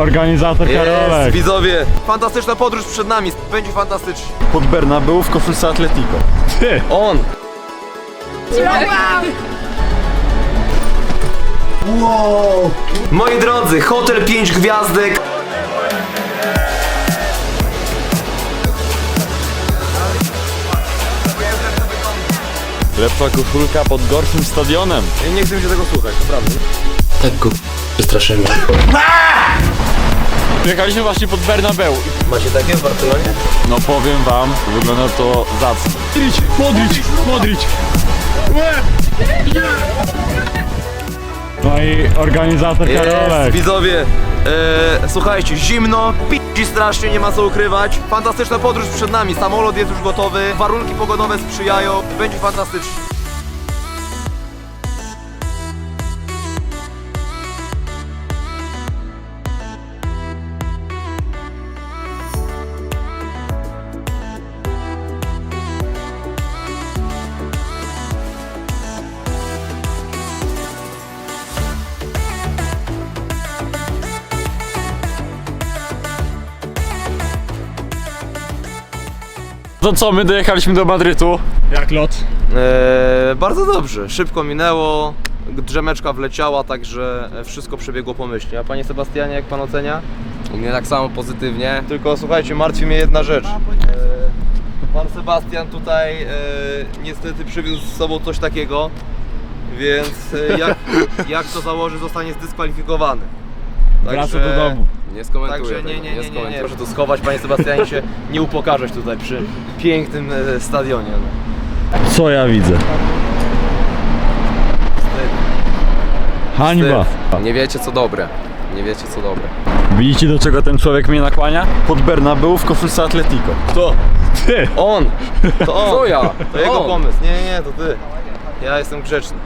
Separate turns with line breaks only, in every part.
organizator
Jest,
Karolek.
widzowie. Fantastyczna podróż przed nami, będzie fantastycznie.
Pod Bernabeu w koszulce Atletico.
Ty!
On. Wow. Moi drodzy, hotel 5 gwiazdek.
Lepsza koszulka pod gorszym stadionem.
Nie chcę mi się tego słuchać, naprawdę.
Tak go przestraszymy.
Przyjechaliśmy właśnie pod Bernabeu.
Macie takie w Barcelonie?
No powiem wam, wygląda to zacnie.
Modric, Modric, Modric. No i organizator
Jest,
Karolek.
widzowie. E, słuchajcie, zimno, pi strasznie, nie ma co ukrywać. Fantastyczna podróż przed nami, samolot jest już gotowy, warunki pogodowe sprzyjają, będzie fantastycznie.
To co, my dojechaliśmy do Madrytu.
Jak lot?
E, bardzo dobrze, szybko minęło, drzemeczka wleciała, także wszystko przebiegło pomyślnie. A panie Sebastianie, jak pan ocenia?
U mnie tak samo pozytywnie.
Tylko słuchajcie, martwi mnie jedna rzecz. E, Pan Sebastian tutaj e, niestety przywiózł z sobą coś takiego, więc e, jak, jak to założy, zostanie zdyskwalifikowany.
Wraca do domu.
Nie skomentuję
Także
tego,
nie, nie, nie, nie, nie,
skomentuję.
proszę tu schować, panie Sebastianie, się nie upokarzać tutaj przy pięknym e, stadionie.
Co ja widzę? Hańba.
Nie wiecie co dobre. Nie wiecie co dobre.
Widzicie do czego ten człowiek mnie nakłania? Pod Bernabeu w koszulce Atletico.
To
Ty!
on! To on!
Co ja?
To jego
On.
pomysł. Nie, nie, nie, to ty. Ja jestem grzeczny.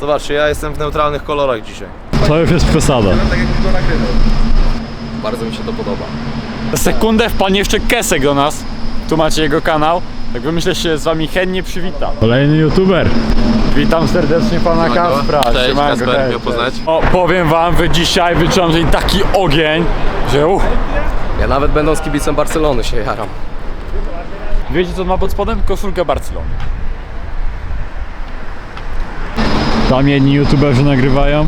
Zobaczcie, ja jestem w neutralnych kolorach dzisiaj.
To już jest przesada.
Tak jakbym go nagrywał.
Bardzo mi się to podoba.
Sekundę wpadnie jeszcze Kesek do nas. Tu macie jego kanał. Tak myślę się z wami chętnie przywita.
Kolejny youtuber.
Witam serdecznie pana
Siemanko.
Kaspra.
Cześć,
Siemanko,
Kasper, miło poznać.
cześć. O, powiem wam, że dzisiaj tutaj taki ogień, że uff.
Ja nawet będąc kibicem Barcelony się jaram.
Wiecie co ma pod spodem? Koszulkę Barcelony.
Tam jedni youtuberzy nagrywają.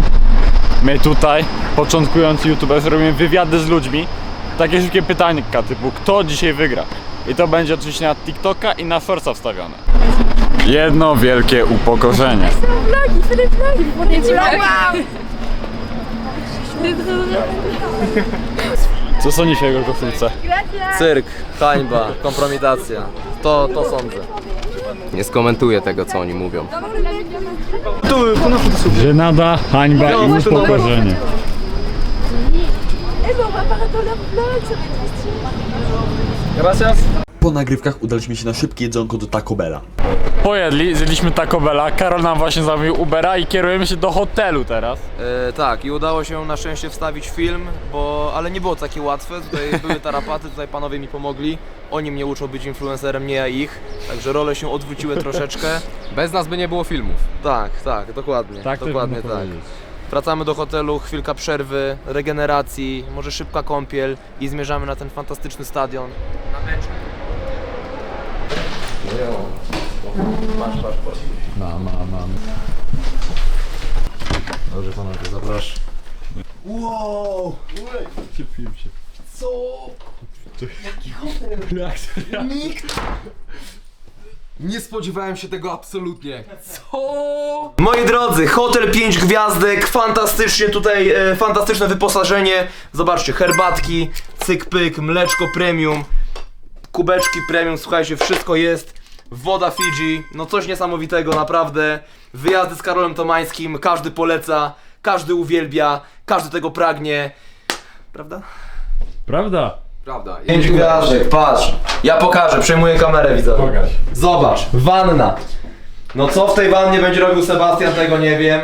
My tutaj, początkujący youtuberzy, robimy wywiady z ludźmi. Takie szybkie pytanka typu, kto dzisiaj wygra? I to będzie oczywiście na TikToka i na Shortsa wstawione. Jedno wielkie upokorzenie. Co sądzisz o jego koszulce?
Cyrk, hańba, kompromitacja. To, to sądzę.
Nie skomentuję tego co oni mówią.
Żenada, hańba i upokorzenie.
Po nagrywkach udaliśmy się na szybkie jedzonko do Taco Bella.
Pojedli, zjedliśmy Taco Bella, Karol nam właśnie zamówił Ubera i kierujemy się do hotelu teraz.
E, tak, i udało się na szczęście wstawić film, bo, ale nie było takie łatwe. Tutaj były tarapaty, tutaj panowie mi pomogli. Oni mnie uczą być influencerem, nie ja ich. Także role się odwróciły troszeczkę.
Bez nas by nie było filmów.
Tak, tak, dokładnie.
Tak też
dokładnie
można
tak.
powiedzieć.
Wracamy do hotelu, chwilka przerwy, regeneracji, może szybka kąpiel i zmierzamy na ten fantastyczny stadion. Na mecz.
Ma, ma, ma.
Dobrze panowie, zapraszam.
Nie spodziewałem się tego absolutnie. Co?
Moi drodzy, hotel 5 gwiazdek, fantastycznie tutaj, e, fantastyczne wyposażenie. Zobaczcie, herbatki, cyk-pyk, mleczko premium, kubeczki premium, słuchajcie, wszystko jest. Woda Fiji, no coś niesamowitego, naprawdę. Wyjazdy z Karolem Tomańskim, każdy poleca, każdy uwielbia, każdy tego pragnie. Prawda?
Prawda?
Prawda.
5 gwiazdek, patrz. Ja pokażę, przejmuję kamerę, widzę.
Pokaż.
Zobacz, wanna. No co w tej wannie będzie robił Sebastian, tego nie wiem.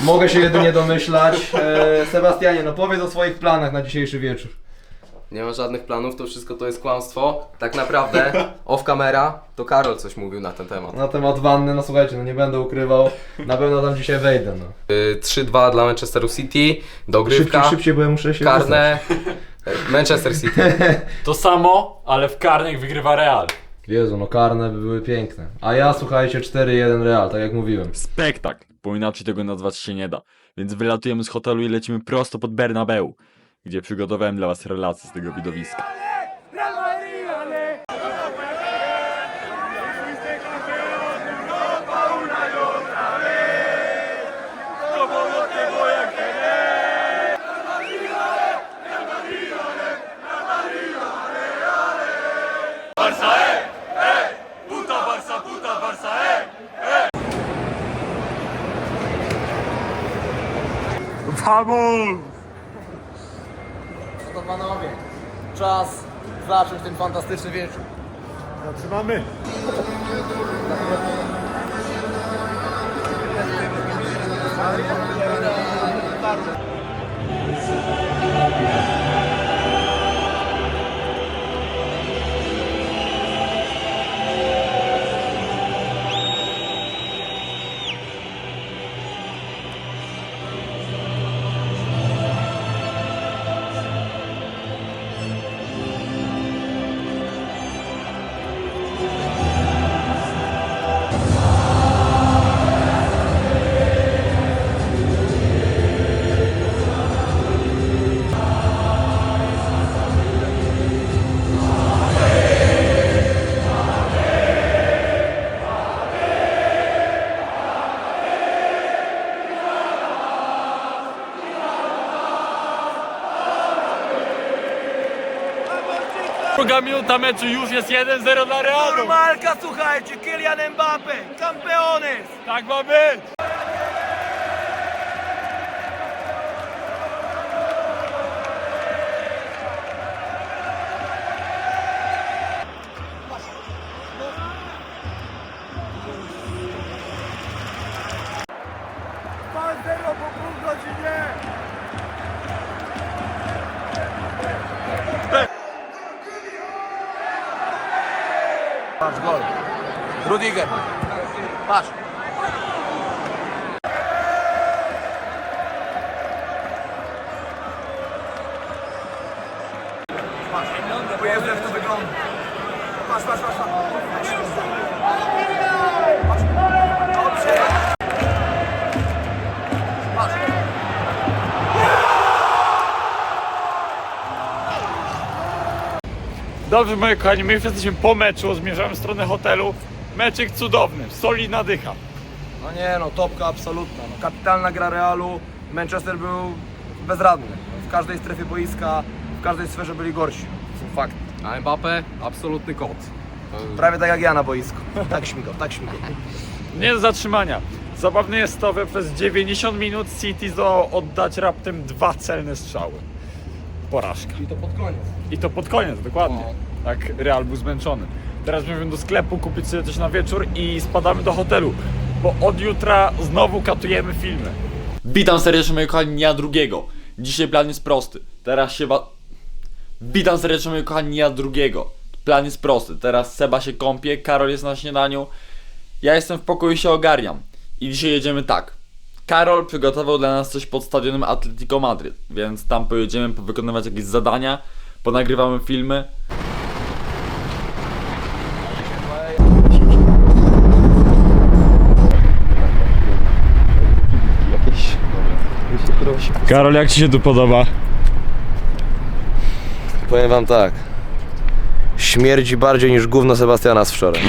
Mogę się jedynie domyślać. E, Sebastianie, no powiedz o swoich planach na dzisiejszy wieczór.
Nie ma żadnych planów, to wszystko to jest kłamstwo. Tak naprawdę, off camera, to Karol coś mówił na ten temat.
Na temat wanny, no słuchajcie, no nie będę ukrywał, na pewno tam dzisiaj wejdę, no.
Y, 3-2 dla Manchesteru City, dogrywka,
Szybciej, szybciej, bo ja muszę się
karne. Manchester City.
To samo, ale w karnych wygrywa Real.
Jezu, no karne by były piękne. A ja, słuchajcie, 4-1 Real, tak jak mówiłem.
Spektakl, bo inaczej tego nazwać się nie da. Więc wylatujemy z hotelu i lecimy prosto pod Bernabeu, gdzie przygotowałem dla was relacje z tego widowiska.
No to panowie, czas zacząć ten fantastyczny wieczór.
Druga minuta meczu już jest 1-0 dla Realu.
Normalka, słuchajcie, Kylian Mbappe, campeones!
Tak ma być.
Rudiger. Patrz. Patrz, bo Jezu, jak to wygląda. Patrz. Dobrze,
moi kochani, my już jesteśmy po meczu, zmierzamy w stronę hotelu. Meczyk cudowny, solidna dycha.
No nie no, topka absolutna. No, kapitalna gra Realu. Manchester był bezradny. W każdej strefie boiska, w każdej sferze byli gorsi. Są fakty.
A Mbappe, absolutny kot.
Prawie tak jak ja na boisku. Tak śmigał, tak śmigał.
Nie do zatrzymania. Zabawne jest to, że przez 90 minut City zdołał oddać raptem dwa celne strzały. Porażka.
I to pod koniec.
I to pod koniec, dokładnie. Tak Real był zmęczony. Teraz będziemy do sklepu kupić sobie coś na wieczór i spadamy do hotelu. Bo od jutra znowu katujemy filmy.
Witam serdecznie moi kochani dnia drugiego. Dzisiaj plan jest prosty. Teraz się wa... Witam serdecznie moi kochani dnia drugiego. Plan jest prosty. Teraz Seba się kąpie, Karol jest na śniadaniu. Ja jestem w pokoju i się ogarniam. I dzisiaj jedziemy tak. Karol przygotował dla nas coś pod stadionem Atletico Madryt, więc tam pojedziemy powykonywać jakieś zadania, ponagrywamy filmy.
Karol, jak ci się tu podoba?
Powiem wam tak. Śmierdzi bardziej niż gówno Sebastiana z wczoraj.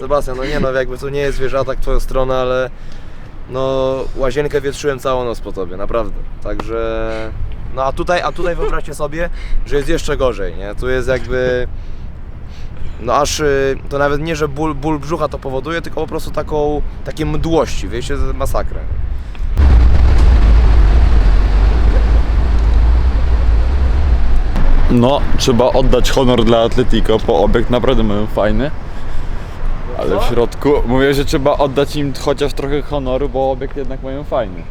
Sebastian, no nie no, jakby to nie jest zwierzatak w twoją stronę, ale no łazienkę wietrzyłem całą noc po tobie, naprawdę. Także no a tutaj, a tutaj wyobraźcie sobie, że jest jeszcze gorzej, nie? Tu jest jakby no aż y, to nawet nie, że ból, ból brzucha to powoduje, tylko po prostu taką takie mdłości, wiecie, masakrę.
No, trzeba oddać honor dla Atletico, bo obiekt naprawdę mają fajny. Ale w środku mówię, że trzeba oddać im chociaż trochę honoru, bo obiekt jednak mają fajny.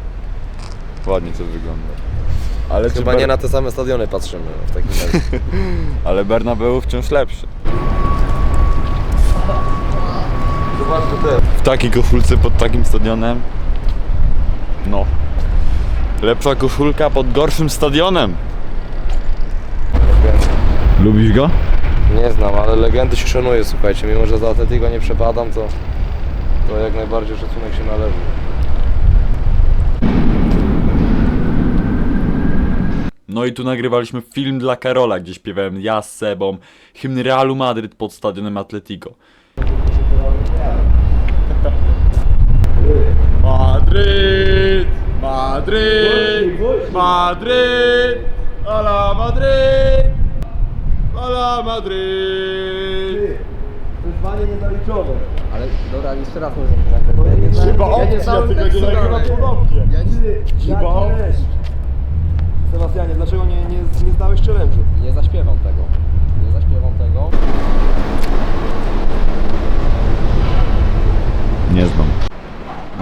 Ładnie to wygląda. Ale
Chyba
Ber-
nie na te same stadiony patrzymy w takim razie.
Ale Bernabeu wciąż lepszy. W takiej koszulce pod takim stadionem. No. Lepsza koszulka pod gorszym stadionem. Lubisz go?
Nie znam, ale legendy się szanuję, słuchajcie. Mimo, że za Atletico nie przepadam, to, to jak najbardziej szacunek się należy.
No i tu nagrywaliśmy film dla Karola, gdzie śpiewałem ja z Sebą hymn Realu Madryt pod stadionem Atletico. Madryt! Madryt! Madryt! Ala Madryt! Ala Madryt!
Ale dobra, jeszcze raz może
Chyba opcja, tylko nie nagrywam ponownie. Chyba
Sebastianie, dlaczego nie, nie, nie zdałeś challenge'u?
Nie zaśpiewam tego. Nie zaśpiewam tego.
Nie znam.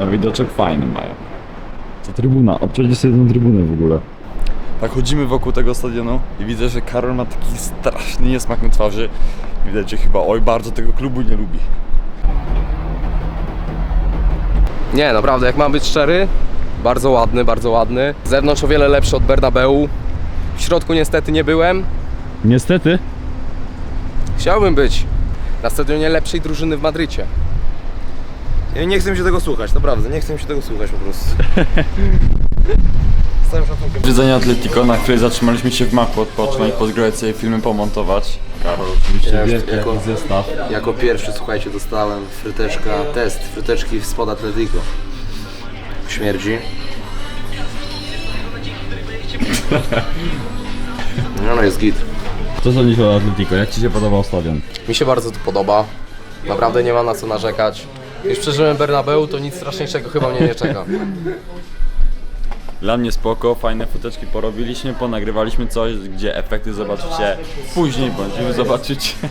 No widoczek fajny mają. To trybuna, obczajcie sobie tę trybunę w ogóle. Tak chodzimy wokół tego stadionu i widzę, że Karol ma taki straszny niesmak na twarzy. Widać, że chyba oj bardzo tego klubu nie lubi.
Nie, naprawdę, jak mam być szczery, bardzo ładny, bardzo ładny. Z zewnątrz o wiele lepszy od Bernabeu. W środku niestety nie byłem.
Niestety.
Chciałbym być na stadionie lepszej drużyny w Madrycie.
Ja nie chcę mi się tego słuchać, naprawdę, nie chcę mi się tego słuchać po prostu. Z całym szacunkiem.
Wiedzenie Atletico, na chwilę zatrzymaliśmy się w maku odpocząć, pozgrywać sobie filmy, pomontować. Karol oczywiście
Ja już
wie,
jako-
jaki zestaw.
Jako pierwszy, słuchajcie, dostałem fryteczka, test fryteczki spod Atletico. Śmierdzi. No, no jest git.
Co sądzisz o Atletico? Jak Ci się podobał stadion?
Mi się bardzo to podoba. Naprawdę nie ma na co narzekać. Już przeżyłem Bernabeu, to nic straszniejszego chyba mnie nie czeka.
Dla mnie spoko, fajne futeczki porobiliśmy, ponagrywaliśmy coś, gdzie efekty zobaczycie później, bądź wy zobaczycie.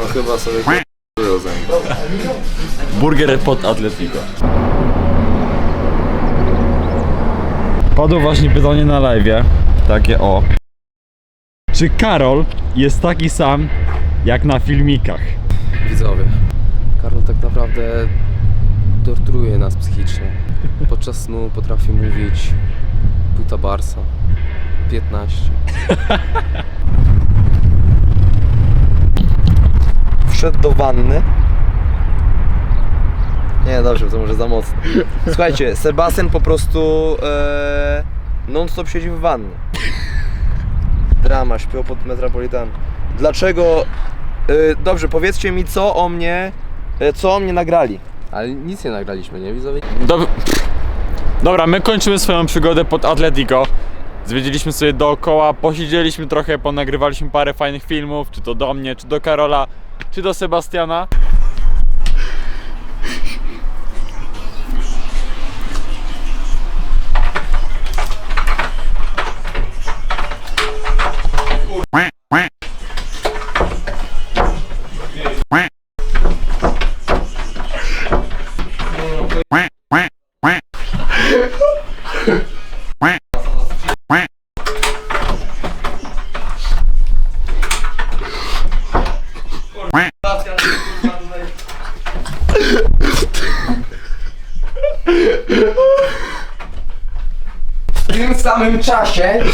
No chyba sobie k***ują ze.
Burger pod Atletico. Padło właśnie pytanie na live, takie o. Czy Karol jest taki sam jak na filmikach?
Widzowie, Karol tak naprawdę torturuje nas psychicznie. Podczas snu potrafi mówić puta Barsa 15.
Wszedł do wanny. Nie, dobrze, to może za mocno. Słuchajcie, Sebastian po prostu e, non-stop siedzi w wannie. Drama, śpią pod Metropolitan. Dlaczego? E, dobrze, powiedzcie mi, co o mnie, e, co o mnie nagrali.
Ale nic nie nagraliśmy, nie widzowie?
Dob- Dobra, my kończymy swoją przygodę pod Atletico. Zwiedziliśmy sobie dookoła, posiedzieliśmy trochę, ponagrywaliśmy parę fajnych filmów, czy to do mnie, czy do Karola, czy do Sebastiana.
Tym czasie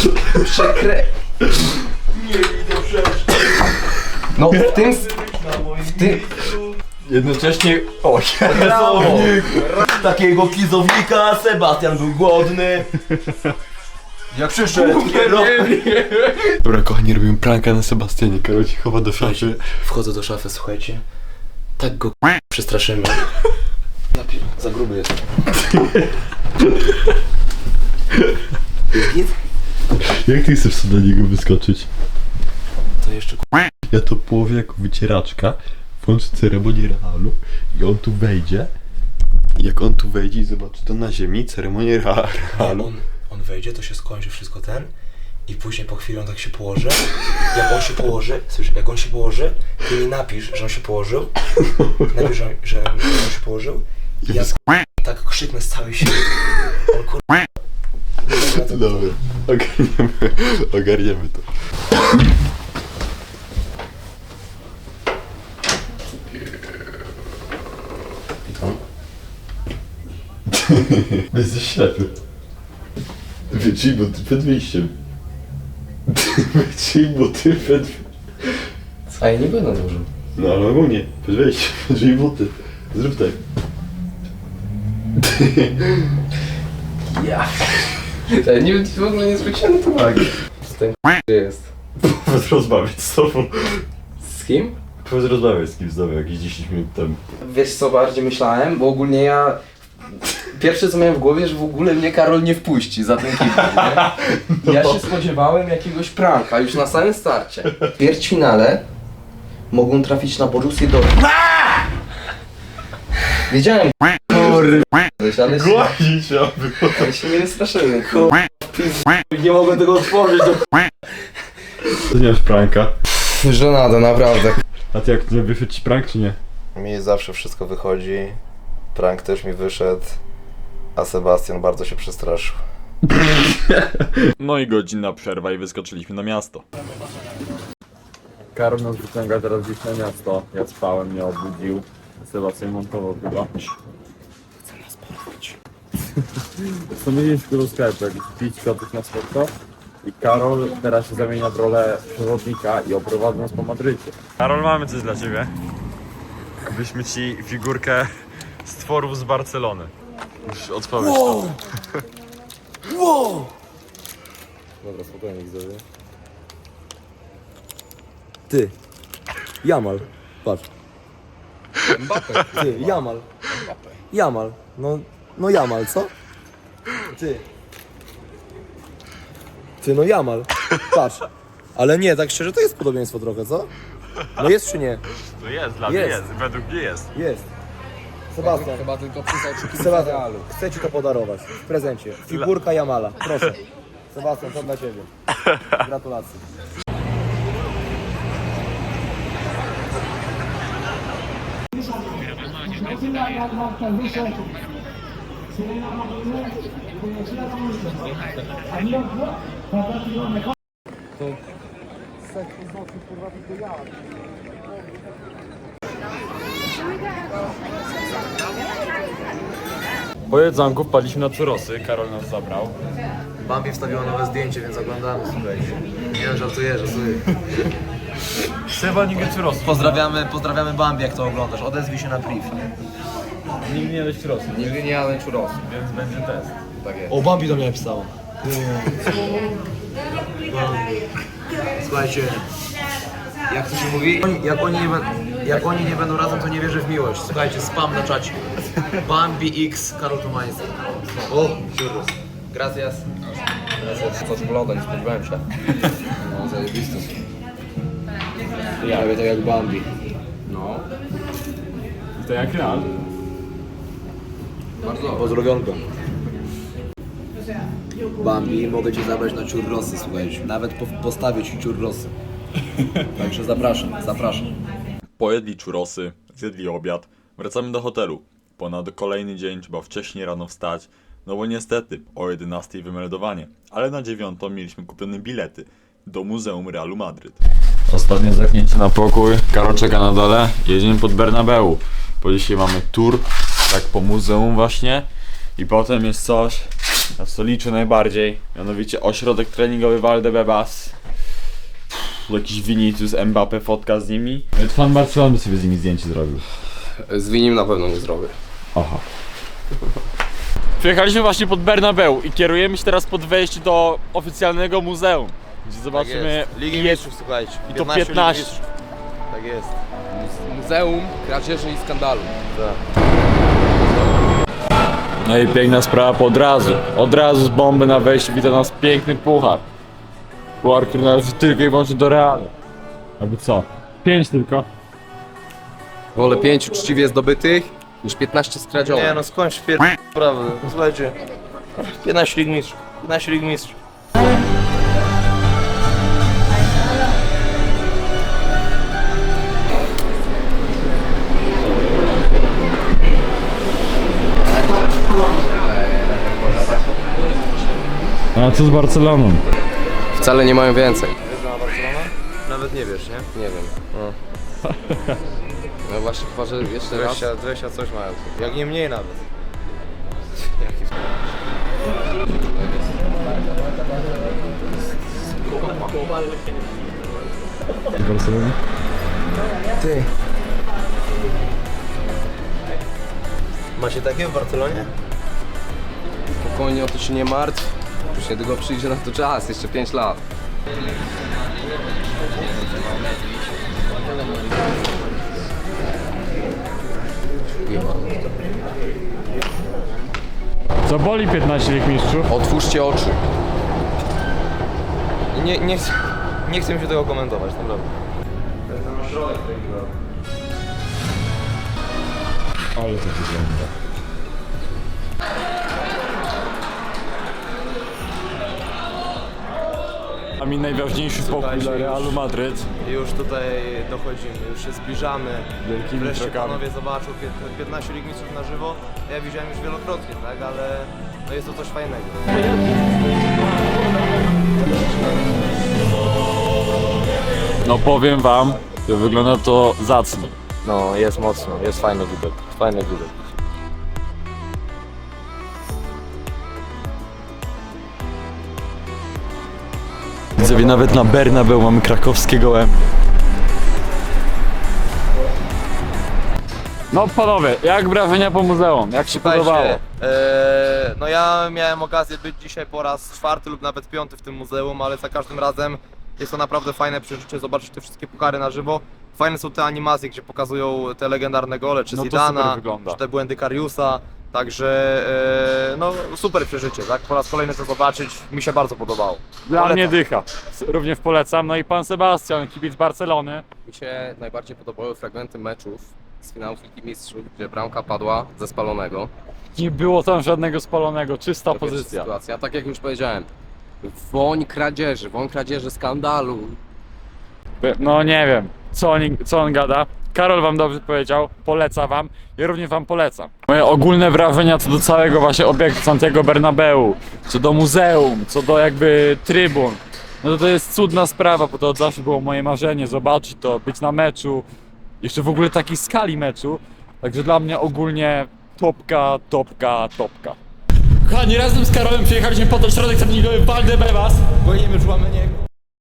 przekrę... No w tym... W tym...
Jednocześnie... O,
Takiego kizownika, Sebastian był głodny. Jak przyszedł,
Dobra, kochani, robimy pranka na Sebastianie. Karol ci chowa do szafy.
Wchodzę do szafy, słuchajcie. Tak go przestraszymy. Za gruby jest. Jest git?
Jak ty chcesz sobie do niego wyskoczyć?
To jeszcze
Ja to połowię jako wycieraczka, włączę ceremonię realu i on tu wejdzie. Jak on tu wejdzie i zobaczy to na ziemi, ceremonię rea- realu.
on, on wejdzie, to się skończy wszystko ten i później po chwili on tak się położy. Jak on się położy, słysz, jak on się położy, ty mi napisz, że on się położył. Napisz, że, że, że on się położył. I jak tak krzyknę z całej siły.
Dobra, ogarniemy, ogarniemy to. Jesteś ślepy. Wytrzyj buty przed wyjściem. Wytrzyj buty przed...
A ja nie będę dużo.
No ale ogólnie, przed wejściem, wytrzyj buty. Zrób tak.
Ja nie, w ogóle nie zwróciłem na to uwagi. Ten gdzie jest?
Powiedz rozmawiać z tobą.
Z kim?
Powiedz rozmawiać z kimś z tobą jakieś 10 minut temu.
Wiesz co bardziej myślałem? Bo ogólnie ja... Pierwsze co miałem w głowie, że w ogóle mnie Karol nie wpuści za ten kick, nie? Ja się spodziewałem jakiegoś pranka już na samym starcie. W ćwierćfinale mogą trafić na Borussię Dortmund. Wiedziałem, kurwa, ale się,
Głazi się, aby
ale się nie wystraszyłem. kurwa.
Nie mogę tego otworzyć.
To nie masz pranka.
Żenada, naprawdę.
A ty jak to wyszedł ci prank czy nie?
Mi zawsze wszystko wychodzi. Prank też mi wyszedł. A Sebastian bardzo się przestraszył.
No i godzinna przerwa i wyskoczyliśmy na miasto. Karol nas wyciąga teraz gdzieś na miasto. Ja spałem, mnie obudził. Sebastian montował chyba. Stanowiliśmy do sklepu, jakiś pić kotów na słodko. I Karol teraz się zamienia w rolę przewodnika i oprowadza nas po Madrycie. Karol, mamy coś dla ciebie. Byśmy ci figurkę stworów z Barcelony. Musisz otworzyć to.
Dobra, spokojnie widzowie.
Ty. Jamal. Patrz. Ty, Jamal. Jamal. No, no Jamal, co? Ty. Ty, no Jamal. Patrz. Ale nie, tak szczerze, to jest podobieństwo trochę, co? No jest czy nie?
To jest, dla
mnie jest.
według mnie jest.
Jest. Sebastian,
Chyba tylko oczekiwanie
Sebastian, chcę ci to podarować w prezencie. Figurka Jamala, proszę. Sebastian, to dla ciebie. Gratulacje.
Po jedzonku wpadliśmy na czurosy, Karol nas zabrał.
Bambi wstawiła nowe zdjęcie, więc oglądamy, słuchajcie. Nie, żartuję, żartuję.
Seba nigdy czurosów.
Pozdrawiamy, pozdrawiamy Bambi, jak to oglądasz. Odezwij się na priv.
Nigdy nie jadłeś czurosów,
Nigdy nie jadłem churrosów.
więc będzie test.
Tak jest.
O, Bambi do mnie napisała. Słuchajcie, jak to się mówi? Jak oni, nie, jak oni nie będą razem, to nie wierzę w miłość. Słuchajcie, spam na czacie. Bambi X, Karol Tomański. O, churros. Gracias.
Co wygląda, nie spodziewałem się. No. Ja robię tak jak Bambi. No.
To jak real.
Bardzo.
Pozdrowionko. Bambi, mogę cię zabrać na churrosy, słuchajcie. Nawet po, postawię ci churrosy. Także zapraszam, zapraszam.
Pojedli czurosy, zjedli obiad, wracamy do hotelu. Ponad kolejny dzień trzeba wcześniej rano wstać, no bo niestety o 11 wymeldowanie, ale na 9 mieliśmy kupione bilety do Muzeum Realu Madryt. Ostatnie zaknięcie na pokój, Karol czeka na dole, jedziemy pod Bernabeu. Po dzisiaj mamy tour, tak po muzeum właśnie i potem jest coś, na co liczę najbardziej, mianowicie ośrodek treningowy Valdebebas. Jakiś Vinicius, Mbappe, fotka z nimi. Fan Barcelony by sobie z nimi zdjęcie zrobił.
Z winim na pewno nie zrobię.
Aha. Przyjechaliśmy właśnie pod Bernabeu i kierujemy się teraz pod wejście do oficjalnego muzeum. Gdzie zobaczymy
Ligi
jest,
Mistrzów, słuchajcie.
i to
15 Lig
15.
Mistrzów. Tak jest.
Muzeum Kradzieży i Skandalu.
No i piękna sprawa, bo od razu, od razu z bomby na wejściu wita nas piękny puchar. Puchar, który należy tylko i wyłącznie do Realu. Albo co? Pięć tylko.
Wolę pięć uczciwie zdobytych niż 15 skradzionych.
Nie no, skończ pier... Prawda. Słuchajcie. 15 Lig Mistrzów. 15 Lig Mistrzów.
A co z Barceloną?
Wcale nie mają więcej.
Nawet nie wiesz, nie?
Nie wiem. No właśnie, chyba, że jeszcze raz.
20, 20 coś mają. Jak nie mniej nawet.
Barcelona?
Ty. Macie takie w Barcelonie?
Spokojnie o to się nie martw. Już niedługo przyjdzie na to czas, jeszcze 5 lat.
Co boli 15 lig mistrzów?
Otwórzcie oczy.
Nie, nie, chcę- nie chcę mi się tego komentować, naprawdę.
Ale to wygląda. A mi najważniejszy spokój
Słuchajcie,
dla
już-
Realu Madryt.
Już tutaj dochodzimy, już się zbliżamy.
Wielkimi
Wreszcie
krokami.
panowie zobaczą pię- 15 Lig Mistrzów na żywo. Ja widziałem już wielokrotnie, tak, ale no jest to coś fajnego.
No powiem wam, że wygląda to zacnie.
No, jest mocno, jest fajny widok, fajny widok.
Widzowie, nawet na Bernabeu mamy krakowskiego M. No panowie, jak wrażenia po muzeum? Jak się podobało?
Słuchajcie, e, no ja miałem okazję być dzisiaj po raz czwarty lub nawet piąty w tym muzeum, ale za każdym razem jest to naprawdę fajne przeżycie, zobaczyć te wszystkie pukary na żywo. Fajne są te animacje, gdzie pokazują te legendarne gole, czy
No to
Zidana,
wygląda.
czy te błędy Kariusa. Także e, no super przeżycie, tak? Po raz kolejny to zobaczyć, mi się bardzo podobało.
Dla
Polecam.
mnie dycha. Również polecam. No i pan Sebastian, kibic Barcelony.
Mi się najbardziej podobały fragmenty meczów z finałów Ligi Mistrzów, gdzie bramka padła ze spalonego.
Nie było tam żadnego spalonego, czysta
To pierwsza
pozycja.
Sytuacja. Tak jak już powiedziałem, woń kradzieży, woń kradzieży skandalu.
No nie wiem, co on, co on gada. Karol wam dobrze powiedział, poleca wam. Ja również wam polecam. Moje ogólne wrażenia co do całego właśnie obiektu Santiago Bernabeu, co do muzeum, co do jakby trybun. No to to jest cudna sprawa, bo to od zawsze było moje marzenie, zobaczyć to, być na meczu. Jeszcze w ogóle takiej skali meczu. Także dla mnie ogólnie topka, topka, topka. Kochani, razem z Karolem przyjechaliśmy po to środek Santiago Valdebebas.
Gonimy Człameniego.